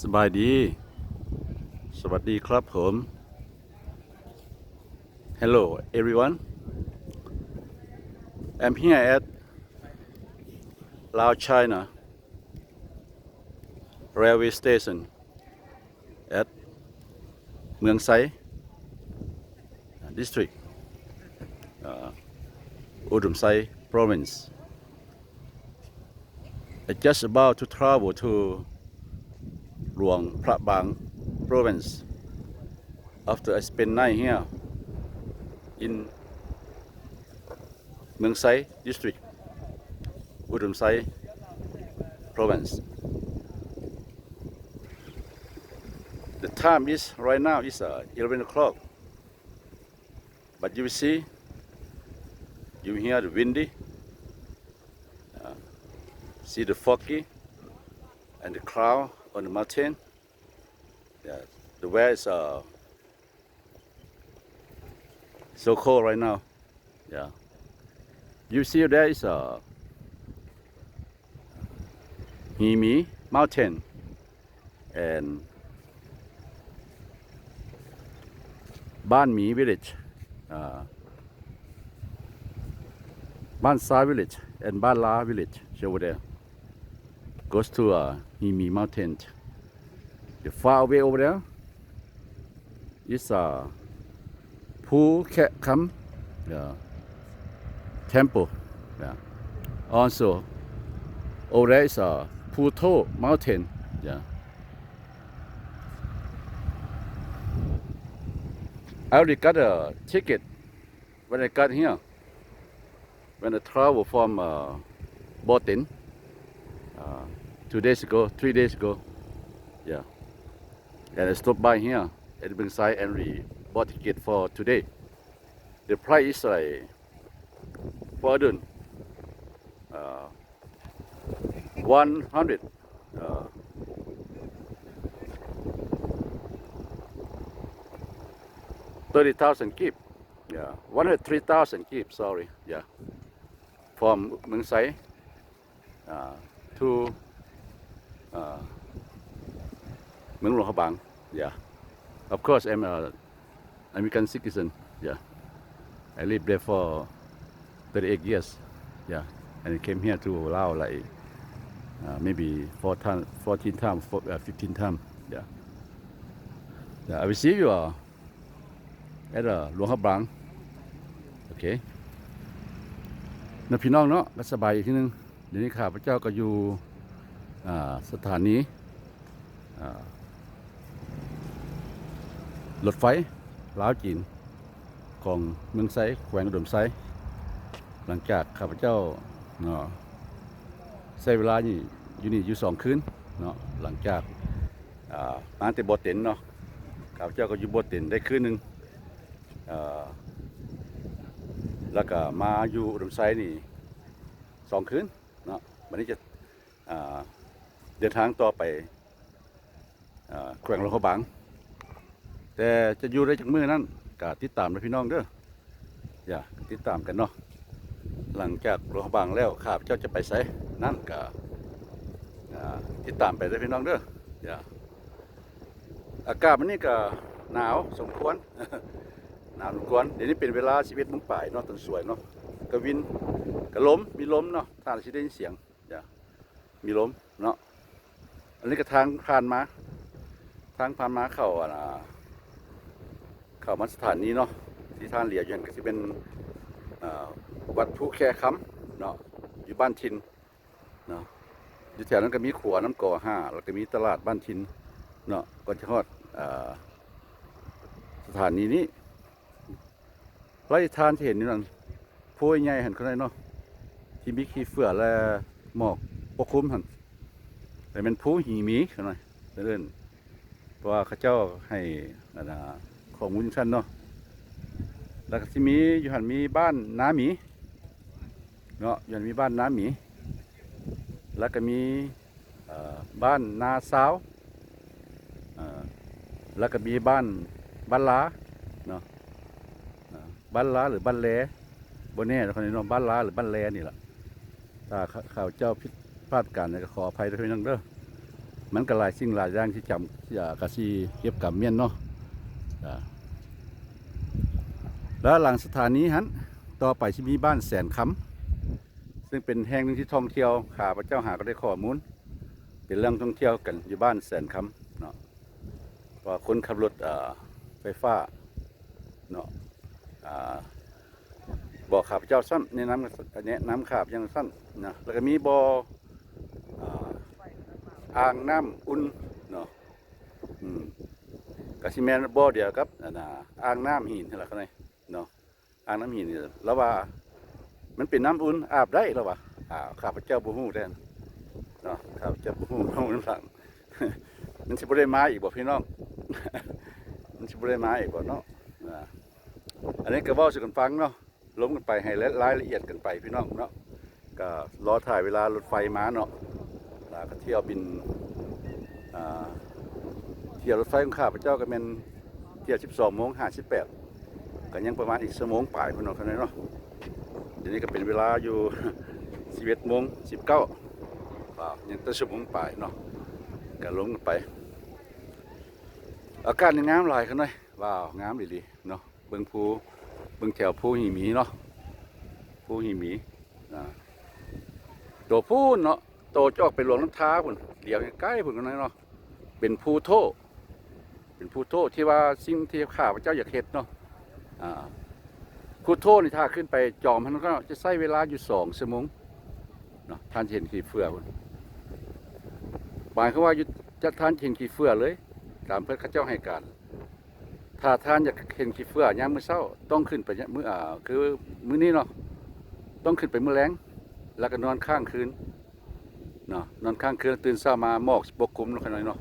สบายดี สวัสดีครับผม Hello everyone I'm here at Lao China railway station at เมืองไซ district uh, อุดมไซ province I just about to travel to Luang Prabang province. After I spend night here in Mương Sai district, Udom Sai province. The time is right now is uh, 11 o'clock. But you see, you hear the windy, uh, see the foggy and the cloud on the mountain. Yeah, the weather is uh, so cold right now. Yeah, you see there is a Himi mountain. And Ban Mi village, uh, Ban Sa village and Ban La village. Over there goes to uh, Himi Mountain. The far away over there is uh, Pu Kek Kam yeah, temple. Yeah. Also, over there is uh, Pu To Mountain. Yeah. I already got a ticket when I got here. When I travel from uh, Botin. Uh, two days ago, three days ago. Yeah. And I stopped by here at Burnside and we bought ticket for today. The price is like for uh, 100 uh, thirty thousand kip. Yeah, one hundred three thousand kip. Sorry. Yeah, from Burnside. Uh, to uh, Meng Luo Habang. Yeah. Of course, I'm a American citizen. Yeah. I lived there for 38 years. Yeah. And I came here to Lao like uh, maybe four time, 14 times, four, uh, 15 times. Yeah. yeah. I will see you uh, at uh, หลวงพระบางโอเคนะพี่น้องเนาะก็สบายอีกทีนึง เดี๋ยวนี้ข้าพเจ้าก็อยู่ สถานีรถไฟลาวจีน ของเมืองไซแขวงอุดมไซหลังจากข้าพเจ้าเนาะใช้เวลานี่อยู่นี่อยู่สองคืนเนาะหลังจากอ่ามาแต่บทเต็นเนาะข้าพเจ้าก็อยู่บทเต็นได้คืนหนึ่งแล้วก็มาอยู่อุดมไซนี่สองคืนเนาะวันนี้จะอ่า เดินทางต่อไปอแขวงหลวงพระบาง แต่จะอยู่ได้จากมือนั้นก็ติดตามนะพี่น้องเด้ออย่าติดตามกันเนาะหลังจากหลวงพระบางแล้วข้าพเจ้าจะไปไสนั่นก็อ่าติดตามไปเด้พี่น้องเด้ออย่าอากาศมันนี่ก็หนาวสมควรหนาวสมควรเดี๋ยวนี้เป็นเวลาชีวิตมุงป่ายเนาะต้นสวยเนาะกวินก็ล้มมีล้มเนาะทางสิได้ยินเสียงอย่ามีล้มเนาะ อันนี้ก็ทางผ่านมาทางผ่านมาเข้าอ่าเข้ามาสถานีเนาะที่ท่านเหลียอยู่นั่นก็จะเป็นวัดผู้แค่คำเนาะอยู่บ้านทินเนาะอยู่แถวนั้นก็มีขัวน้ำก่อห้าแล้วก็มีตลาดบ้านทินเนาะก็จะฮอดอ่าสถานีนี้ไล่ทานที่เห็นนี่นั่นผู้ใหญ่หันคนไหนเนาะที่มีขี้เฟื่อและหมอกปกคลุมหัน แต่เป็นผู้หีมีเขาหน่อยเดินเพราะว่าเขาเจ้าให้อันน่ะข้อมูลชั้นเนาะแล้วก็ที่มีอยู่หันมีบ้านน้าหมีเนาะอยู่หันมีบ้านน้าหมี แล้วก็มีบ้านนาสาวแล้วก็มีบ้านบ้านลาเนาะบ้านลาหรือบ้านแลบนแน่คนนี้เน้องบ้านล้าหรือบ้านแลนี่แหละถ้าข่าวเจ้าผิด พลาดการเนี่ยก็ขออภัยด้วยพี่น้องเด้อมันก็หลายสิ่งหลายอย่างที่จำที่กะสิเก็บกับเมียนเนาะแล้วหลังสถานีหันต่อไปที่มีบ้านแสนคำซึ่งเป็นแห่งหนึ่งที่ท่องเที่ยวขาพระเจ้าหาก็ได้ข้อมูล เป็นเรื่องท่องเที่ยวกันอยู่บ้านแสนคำเนาะพราะว่าคนขับรถไฟฟ้าเนาะอ่าบอกข้าพเจ้าสั้นแนะนำแนะนำข้าพยังสั้นนะแล้วก็มีบอ่อ อ่างน้ำอุ่นเนาะอืมกสิแมนบ่อเดียวกับอันน่ะอ่างน้ำหินอะไรกันเลยเนาะอ่างน้ำหินนี่แล้วว่า มันเป็นน้ำอุ่นอาบได้แล้ววะอ่าข้าพเจ้าบ่ฮู้แท้เนาะครับจะพูดพูดน้ำหลังมันสิบ่ได้มาอีกบ่พี่น้องมันสิบ่ได้มาอีกบ่เนาะอันนี้ก็เว้าสู่กันฟังเนาะล้มกันไปให้รายละเอียดกันไปพี่น้องเนาะก็รอถ่ายเวลารถไฟมาเนาะ ก็เที่ยวบินเที่ยวรถไฟของข้าพเจ้าก็แม่นเที่ยว 12โมง58ก็ยังประมาณอีกชั่วโมงปลายพี่น้องเท่านั้นเนาะเดี๋ยวนี้ก็เป็นเวลาอยู่ 11โมง19เปล่ายังตั้งชั่วโมงปลายเนาะก็ลงไป อากาศนี่งามหลายขนาดว้าวงามดีๆเนาะเบิ่งภูเบิ่งแถวภูหิมีเนาะภูหิมีอ่าตัวภูเนาะ โตจะออกไปหลวงน้ำท้าพุ่นเดี๋ยวใกล้พุ่นกันน่อยเนาะเป็นภูโทเป็นภูโทที่ว่าสิ่งที่ข้าพเจ้าอยากเฮ็ดเนาะอ่าภูโทนี่ถ้าขึ้นไปจอมมันก็จะใช้เวลาอยู่สองชั่วโมงเนาะท่านเห็นขีเฟือพุ่นหมายความว่าจะท่านเห็นขีเฟือเลย ตามเพื่อนข้าเจ้าให้การถ้าท่านอยากเห็นขีเฟือยามมื้อเช้าต้องขึ้นไปยามมื้ออ่าคือมื้อนี้เนาะต้องขึ้นไปมื้อแลงแล้วก็นอนข้างคืน เนาะนอนข้างคืนตื่นเช้ามาหมอกปกคลุมเนาะขนาดเนาะ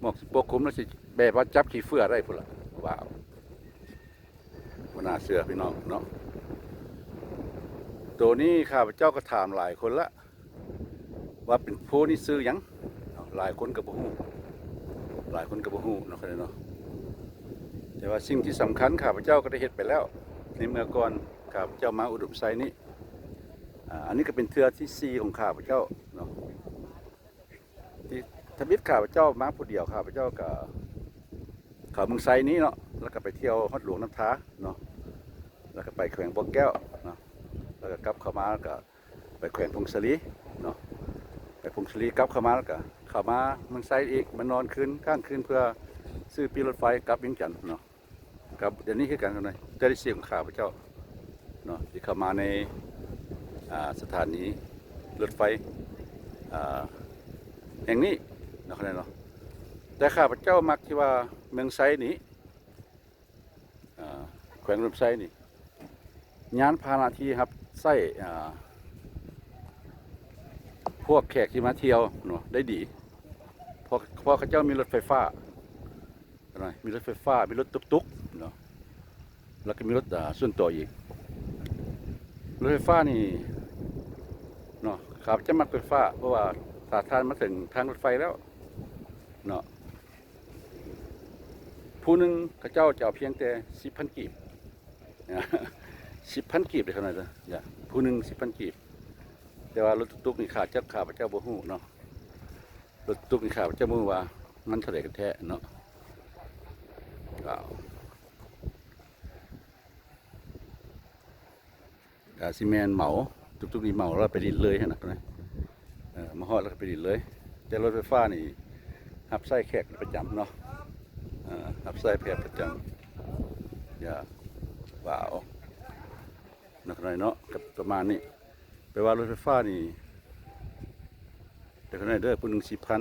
หมอกปกคลุมแล้วสิแบบว่าจับขี้เฟื่อได้พุ่นล่ะว้าวบ่น่าเชื่อพี่น้องเนาะตัวนี้ข้าพเจ้าก็ถามหลายคนละว่าเป็นผู้นี่ซื้อยังหลายคนกับบ่ฮู้หลายคนกับบ่ฮู้เนาะครับเนาะแต่ว่าสิ่งที่สำคัญข้าพเจ้าก็ได้เฮ็ดไปแล้วในเมื่อก่อนข้าพเจ้ามาอุดมไซนี้อันนี้ก็เป็นเทือที่สี่ของข้าพเจ้า มิตข้าพเจ้ามาผู้เดียวข้าพเจ้าก็เขาเมืองไซนี้เนาะแล้วก็ไปเที่ยวฮอดหลวงน้ำท้าเนาะแล้วก็ไปแขวงบ่อแก้วเนาะแล้วก็กลับเข้ามาแล้วก็ไปแขวนพงศลีเนาะไปพงศลีกลับเข้ามาแล้วก็เข้ามาเมืองไซอีกมานอนคืนข้างคืนเพื่อซื้อปีรถไฟกลับเวียงจันทน์เนาะกับเดี๋ยวนี้คือกันกันเลยแต่ได้เสียงข่าวพเจ้าเนาะที่เข้ามาในสถานีรถไฟอ่าแห่งนี้ เนาะเนาะแต่ข้าพเจ้ามักที่ว่าเมืองไซนี้แขวงรถไฟนี่ยานพาหนะที่ครับใส่อ่าพวกแขกที่มาเที่ยวเนาะได้ดีเพราะเพราะเขาเจ้ามีรถไฟฟ้าอะไรมีรถไฟฟ้า มีรถตุ๊กๆเนาะแล้วก็มีรถส่วนตัวอีกรถไฟฟ้านี่เนาะขับจะมักรถไฟฟ้าเพราะว่าสาทานมาถึงทางรถไฟแล้ว เนาะผู้หนึ่งเขาเจ้าจะเอาเพียงแต่สิบพันกีบสิบพันกีบเลยขนาดนั้นอย่าผู้หนึ่งสิบพันกีบ แต่ว่ารถตุ๊กนี่ขาดเจ้าขาพระเจ้าบ่ฮู้เนาะรถตุ๊กนี่ขาดพระเจ้าบ่ฮู้ว่า มันเท่าไรกันแท้เนาะว้าวกาซิแมนเหมาตุ๊กๆนี่เหมาแล้วไปดินเลยขนาดนั้นเออมาฮอดแล้วก็ไปดินเลย แต่รถไฟฟ้านี่ หับไส้แขกประจำเนาะหับไส้แขกประจำอย่าว้าวนักหน่อยเนาะกับประมาณนี้แปลว่ารถไฟฟ้านี่แต่ขนาดเด้อปุ่นหนึ่งสิบพัน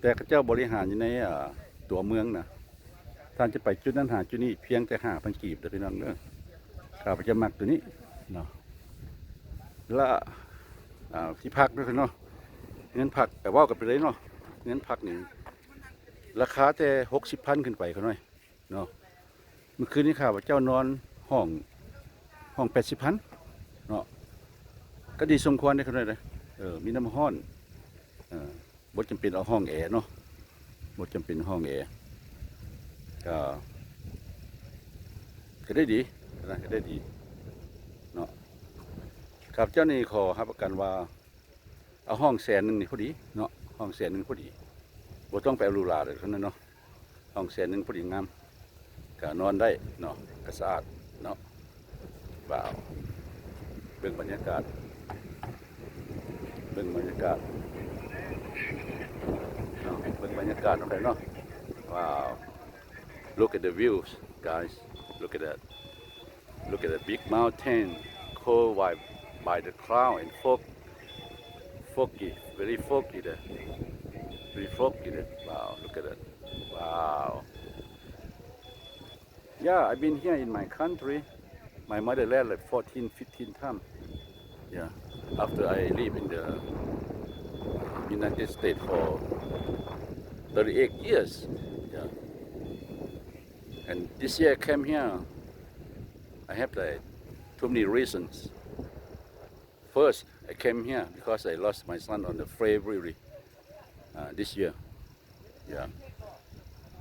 แต่เจ้าบริหารอยู่ในตัวเมืองนะท่านจะไปจุดนั้นหาจุดนี้เพียงแต่หาพันกีบเด้อพี่น้องเด้อข้าพเจ้ามักตัวนี้เนาะละที่พักด้วยเนาะเงินพักแต่ว่ากันไปเลยเนาะ เงินพักนี่ราคาแต่หกสิบพันขึ้นไปเขาหน่อยเนาะเมื่อคืนนี้ข้าพเจ้านอนห้องห้องแปดสิบพันเนาะก็ดีสมควรได้ขนาดเลยเออมีน้ำห้อนเออบทจำเป็นเอาห้องแอร์เนาะบทจำเป็นห้องแอร์ก็ก็ได้ดีนะก็ได้ดีเนาะครับเจ้านี่ขอรับประกันว่าเอาห้องแสนหนึ่งนี่พอดีเนาะ ห้องแสนหนึ่งพอดีบ่ต้องไปรูหราเลยเท่านั้นเนาะห้องแสนหนึ่งพอดีงามก็นอนได้เนาะก็สะอาดเนาะบ่าวเบิ่งบรรยากาศเบิ่งบรรยากาศเนาะเบิ่งบรรยากาศตรงไหนเนาะว้าว look at the views guys look at that look at the big mountain cold by by the cloud and fog foggy very foggy there. Very foggy there. Wow look at that. Wow. Yeah I've been here in my country. My motherland like 14 15 times yeah after I live in the United States for 38 years. Yeah. And this year I came here. I have like too many reasons. First, came here because I lost my son on the February uh, this year. Yeah,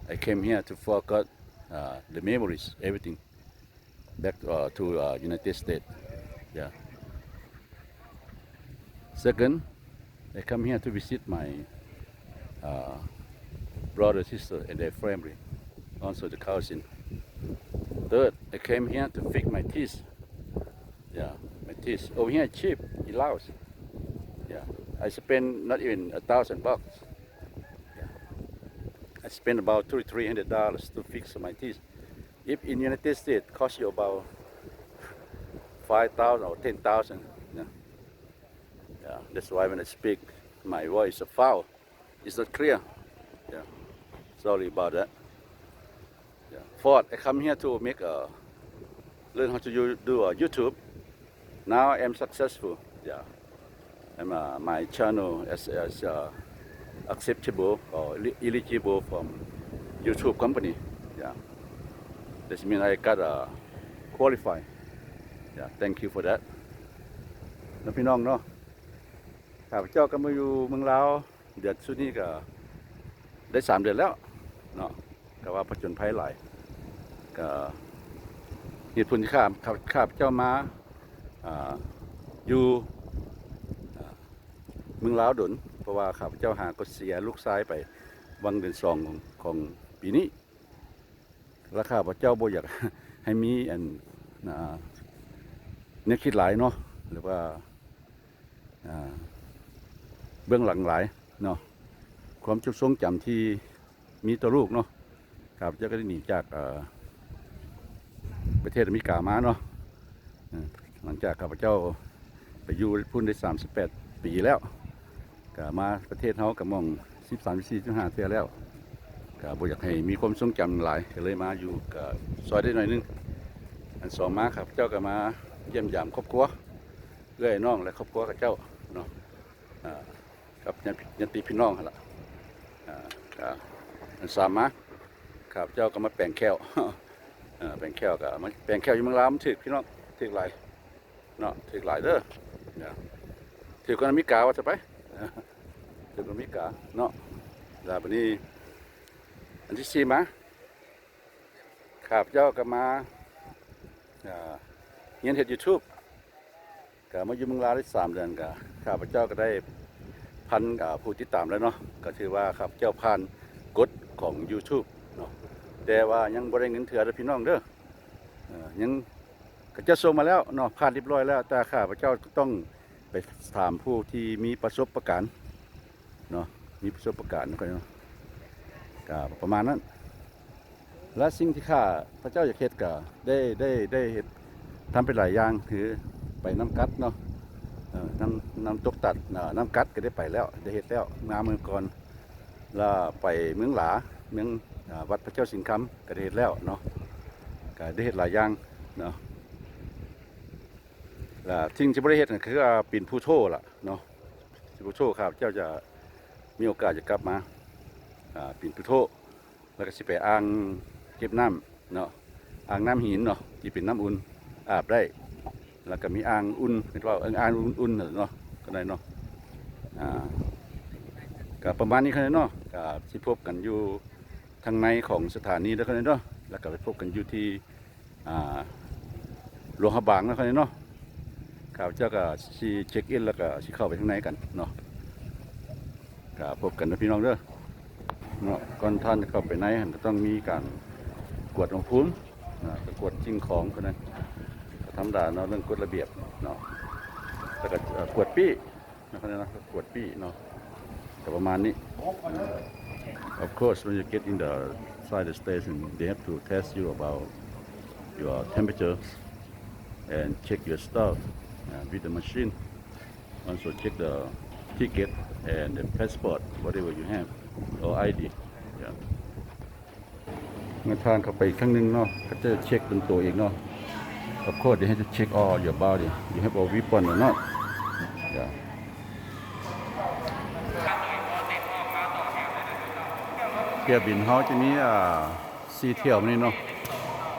I came here to forget uh, the memories, everything, back uh, to uh, United States. Yeah. Second, I come here to visit my uh, brother, sister, and their family, also the cousin. Third, I came here to fix my teeth. Yeah, my teeth. Over here cheap in Laos. Yeah, I spend not even a thousand bucks. Yeah. I spend about two three hundred dollars to fix my teeth. If in United States cost you about five thousand or ten thousand. Yeah. yeah, that's why when I speak, my voice is foul. It's not clear. Yeah, sorry about that. Yeah. Fourth, I come here to make a learn how to do a YouTube. Now I'm successful. Yeah, I'm uh, my channel is, is uh, acceptable or eligible from YouTube company. Yeah, this means I got uh, qualified. Yeah, thank you for that. แล้วพี่น้องเนาะข้าพเจ้าก็มาอยู่เมืองลาวเดือนสุดนี้ก็ได้สามเดือนแล้วเนาะก็ว่าผจญภัยหลายก็เหตุผลที่าข้าข้าพเจ้ามา อยู่เมืองลาวดน เพราะว่าข้าพเจ้าหาก็เสียลูกชายไปวังเดือนสองของของปีนี้แล้วข้าพเจ้าบ่อยากให้มีอันเนี่ยคิดหลายเนาะหรือว่าเบื้องหลังหลายเนาะความจุทรงจำที่มีต่อลูกเนาะข้าพเจ้าก็ได้หนีจากประเทศอเมริกามาเนาะ หลังจากข้าพเจ้าไปอยู่พุ่นได้ 38 ปีแล้วก็มาประเทศเฮากับมอง 13 14 15เทื่อแล้วก็บ่อยากให้มีความทรงจำหลายก็เลยมาอยู่ก็ซอยได้หน่อยนึงอันสองมาครับเจ้าก็มาเยี่ยมยามครอบครัวเอื้อยน้องและครอบครัวกับเจ้าเนาะอ่ากับญาติญาติพี่น้องหั่นล่ะอ่าอันสามมาครับเจ้าก็มาแปลงแก้วเอ่แปลงแก้วก็มาแปลงแก้วอยู่เมืองลาวมันถึกพี่น้องถึกหลาย เนาะถือหลายเด้อเนี่ยถือกันมิกาว่าจะไปถือกันมิกาเนาะล้วบัดนี้ อันที่สี่มาข้าพเจ้าก็มาอ่าเรียนเฮ็ดยูทูบก็มาอยู่เมืองลาวได้สามเดือนก็ข้าพเจ้าก็ได้พันกับผู้ติดตามแล้วเนาะก็ถือว่าข้าพเจ้าผ่านกฎของ YouTube เนาะแต่ว่ายังบ่ได้เงินเถื่อเด้อพี่น้องเด้อเอ่อยัง ก็จะส่งมาแล้วเนาะผ่านเรียบร้อยแล้ว แต่ข้าพเจ้าต้องไปถามผู้ที่มีประสบประการเนาะมีประสบประการณ์ก็เนาะก็ประมาณนั้น และสิ่งที่ข้าพระเจ้าอยากเฮ็ดก็ได้ได้ได้เฮ็ดทำไปหลายอย่างคือไปน้ำกัดเนาะน้ำน้ำตกตัดเอ่อน้ำกัดก็ได้ไปแล้วได้เฮ็ดแล้วงามเมืองก่อนแล้วไปเมืองหลาเมืองวัดพระเจ้าสิงห์คำก็ได้เฮ็ดแล้วเนาะก็ได้เฮ็ดหลายอย่างเนาะ ล่ะทิ้งที่บริเฮ็ดนั่นคือว่าปีนผู้โทล่ะเนาะปีนผู้โทครับ เจ้าจะมีโอกาสจะกลับมาอ่าปีนผู้โทแล้วก็สิไปอ่างเก็บน้ำเนาะอ่างน้ำหินเนาะที่เป็นน้ำอุ่นอาบได้ แล้วก็มีอ่างอุ่นเห็นว่าอิ้นอ่างอุ่นๆเนาะก็ได้เนาะอ่าก็ประมาณนี้ครับเนาะก็สิพบกันอยู่ทางในของสถานีแล้วครับเนาะแล้วก็ไปพบกันอยู่ที่อ่าหลวงพระบางแล้วครับเนาะ ข้าพเจ้าก็สิเช็คอินแล้วก็สิเข้าไปข้างในกันเนาะกก็พบกันนะพี่น้องเด้อเนาะก่อนท่านจะเข้าไปในหั่นก็ต้องมีการกวดอุณหภูมินะกวดสิ่งของคนนั้นก็ธรรมดาเนาะเรื่องกฎระเบียบเนาะแล้วก็กวดปี้นะครับนะกวดปี้เนาะก็ประมาณนี้ Of course, when you get in the side the station, they have to test you about your temperature and check your stuff with the machine. Also check the ticket and the passport, whatever you have, or ID. Yeah. เมื่อทานเข้าไปอีกครั้งหนึ่งเนาะก็จะเช็คเป็นตัวเองเนาะ Of course, they have to check all your body. You have a weapon or not. Yeah. เที่ยวบินเขาจะมีอ่าสีเที่ยวนี่เนาะ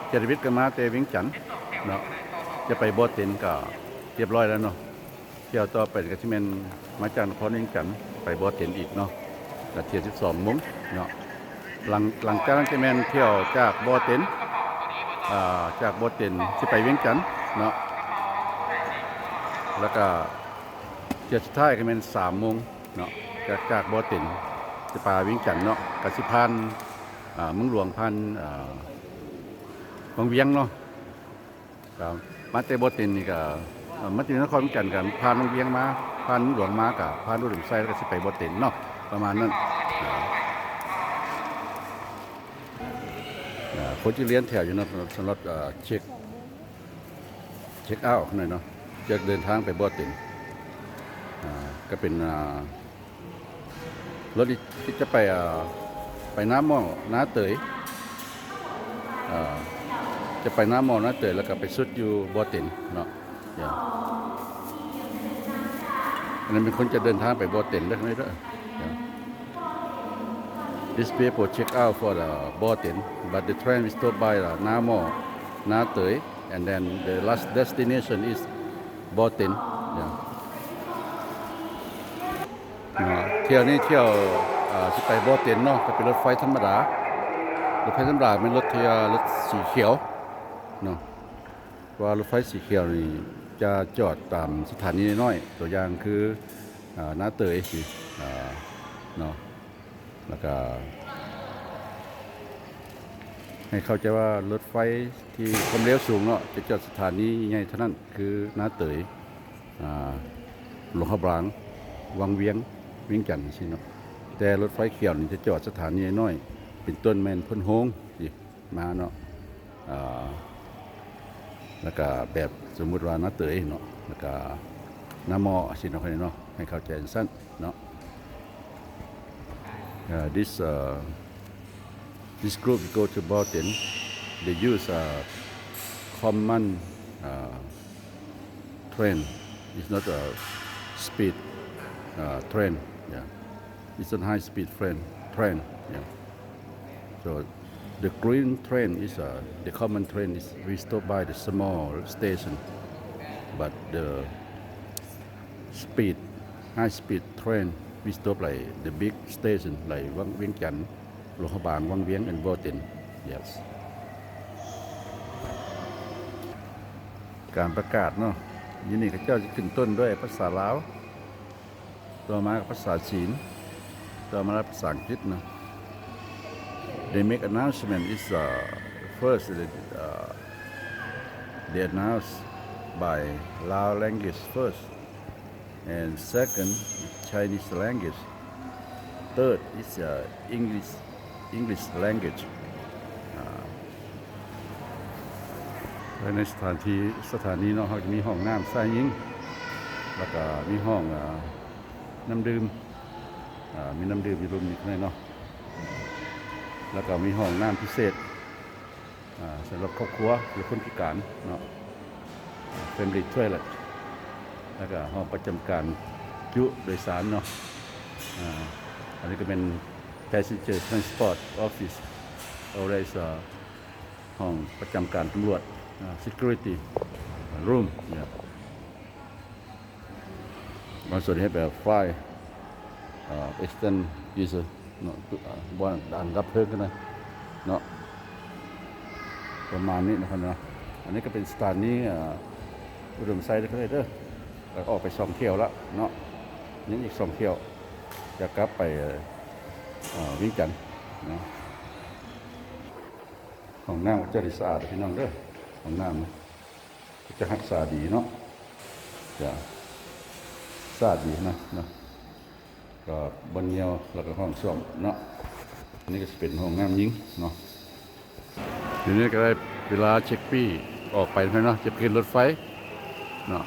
เจริวิทย์ก็มาแต่เวิงจันทน์เนาะจะไปโบสเต็นก็ เรียบร้อยแล้วเนาะเที่ยวต่อไปก็ที่เป็นมาจากนครเวิงจันไปโบสถ์เต็นอีกเนาะก็เที่ยว12โมงเนาะหลังหลังจากนั้นจะแม่นเที่ยวจากโบสถ์เต็นจากโบสถ์เต็นที่ไปเวียงจันเนาะแล้วก็เที่ยวสุดท้ายก็แม่น3โมงเนาะจากจากโบสถ์เต็นจะป่าวิ่งจันเนาะกสิพันธ์อ่าเมืองหลวงพันบางเวียงเนาะมาเตโบตินนี่ก็ มาถึงนครมิจันกันพานบางเวียงมาพานเมืองหลวงมากับพานรุ่นไส้แล้วก็สิไปโบตินเนาะประมาณนั้นคนที่เรียนแถวอยู่นะสำหรับเช็คเช็คเอาท์หน่อยเนาะจะเดินทางไปโบตินอ่าก็เป็นรถที่จะไปไปน้ำม้อน้าเตยจะไปน้ำม้อน้าเตยแล้วก็ไปสุดอยู่บ่อเต็นเนาะ อย่างอันนั้นเป็นคนจะเดินทางไปบอเต็นได้ไหมเด้ออย่าง This people check out for the Botin, but the train is stopped by uh, Namo, Natoi, and then the last destination is Botin. Yeah. เที่ยวนี้เที่ยวอ่าสิไปบอเต็นเนาะก็เป็นรถไฟธรรมดารถไฟธรรมดาเป็นรถเที่ยวรถสีเขียวเนาะว่ารถไฟสีเขียวนี่ จะจอดตามสถานีน้อยตัวอย่างคือนาเตยสิเนาะแล้วก็ ให้เข้าใจว่ารถไฟที่ความเร็วสูงเนาะจะจอดสถานีใหญ่เท่านั้นคือนาเตยหลวงขบรางวังเวียงเวียงจันทน์สิเนาะแต่รถไฟเขียวนี่จะจอดสถานีน้อย เป็นต้นแมนพ้นโฮงสิมาเนาะ แล้วก็แบบสมมุติว่านาเตยเนาะแล้วก็น้ำมอสิเนาะเนาะให้เข้าใจสั้นเนาะ Uh, this uh, this group go to Bolton they use a common uh, train it's not a speed uh, train. Yeah, it's a high speed train. Train. Yeah. So the green train is uh, the common train is we stop by the small station, but the speed high speed train we stop like the big station like Wang Vieng Chan, Luang Prabang, Wang Vieng and Botin. Yes. การประกาศเนาะยินนี่ก็เจ้าจะขึ้นต้นด้วยภาษาลาว ต่อมาภาษาจีน ต่อมาภาษาอังกฤษเนาะ They make announcement is uh, first they, uh, they announce by Lao language first and second Chinese language third is uh, English English language ภายในสถานที่สถานีเนาะเขาจะมีห้องน้ำใส่ยิงแล้วก็มีห้องอน้ำดื่มมีน้ำดื่มอยู่รวมอยู่ข้างในเนาะ แล้วก็มีห้องน้ำพิเศษสำหรับครอบครัวหรือคนพิการเนาะเป็นรีถ้วยละแล้วก็ห้องประจำการยุโดยสารเนาะอันนี้ก็เป็น passenger transport office always อ่าห้องประจำการตำรวจ security room yeah also they have a fire uh, extend user เนาะอ่าบ้านด่านรับเพลิงกันนะเนาะประมาณนี้นะครับเนาะอันนี้ก็เป็นสถานีอุดมไซด์เลยเด้อแล้วออกไปสองเที่ยวแล้วเนาะยังอีกสองเที่ยว จะกลับไปวิ่งจันทน์นะห้องน้ำก็จะได้สะอาดพี่น้องเด้อห้องน้ำนะจะรักษาดีเนาะจะสะอาดดีนะเนาะ ก็บนเงียวแล้วก็ห้องส้วมเนาะอันนี้ก็จะเป็นห้องน้ำยิงเนาะทีนี้ก็ได้เวลาเช็คปี้ออกไปแล้วเนาะจะขึ้นรถไฟเนาะ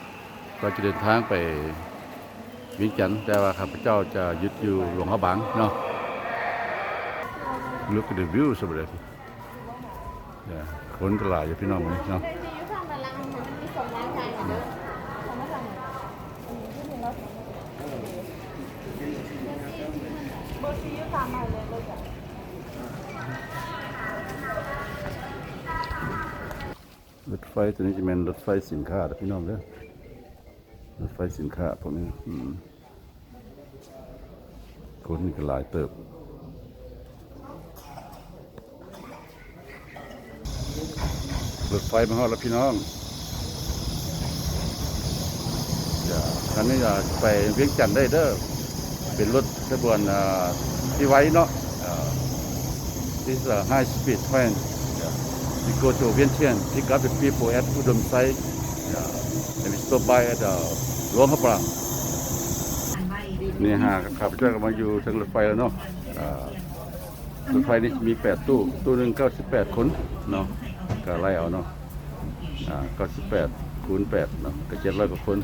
ก็จะเดินทางไปวิ่งจันทน์แต่ว่าข้าพเจ้าจะยึดอยู่หลวงพระบางเนาะ Look at the view สบายเนี่ยคนก็หลายอยู่พี่น้องนี่เนาะางมันมีสองร้านขายเหมือนเดิมสองร้านขายอันนี้ที่หนึ่งเราสองเบอร์ซียุทธามาเลยเลยจ้ะ ร ถไฟตัวนี้จะเป็นรถไฟสินค้าพี่น้องเด้อรถไฟสินค้าพวกนี้อืมคนนี่ก็หลายเติบรถไฟมาฮอดแล้วพี่น้องอย่าคันนี้จะไปเวียงจันทน์ได้เด้อเป็นรถขบวนที่ไว้เนาะอ่า This is a high speed train. We go to Vientiane pick up the people at Udom Sai yeah. and we stop by at uh, หลวงพระปรางนี่ฮะขับเจ้าก็มาอยู่ทางรถไฟแล้วเนาะรถไฟนี่มี 8 ตู้ ตู้หนึ่ง98 คนเนาะก็ไล่เอาเนาะ98คูณ8เนาะก็700กว่าคน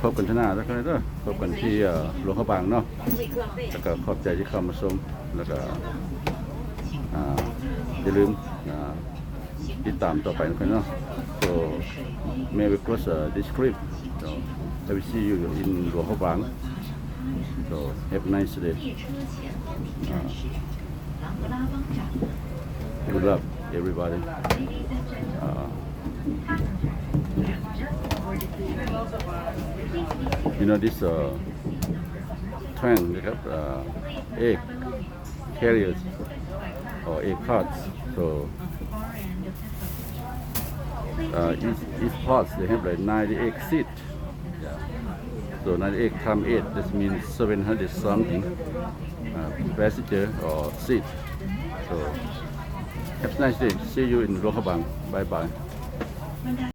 พบกันที่หน้าแล้วกันเด้อพบกันที่หลวงพระบางเนาะแล้วก็ขอบใจที่เข้ามาชมแล้วก็อ่า อย่าลืมอ่าติดตามต่อไปนะครับเนาะ so may we close uh, this clip so I will see you in หลวงพระบาง so have a nice day uh, good luck everybody uh, you know this uh, train นะครับ uh, egg carriers or it cuts. So uh, each, each part they have like 98 seats. So 98 times 8, this means 700 something uh, passenger or seat. So have a nice day. See you in Rohabang. Bye bye.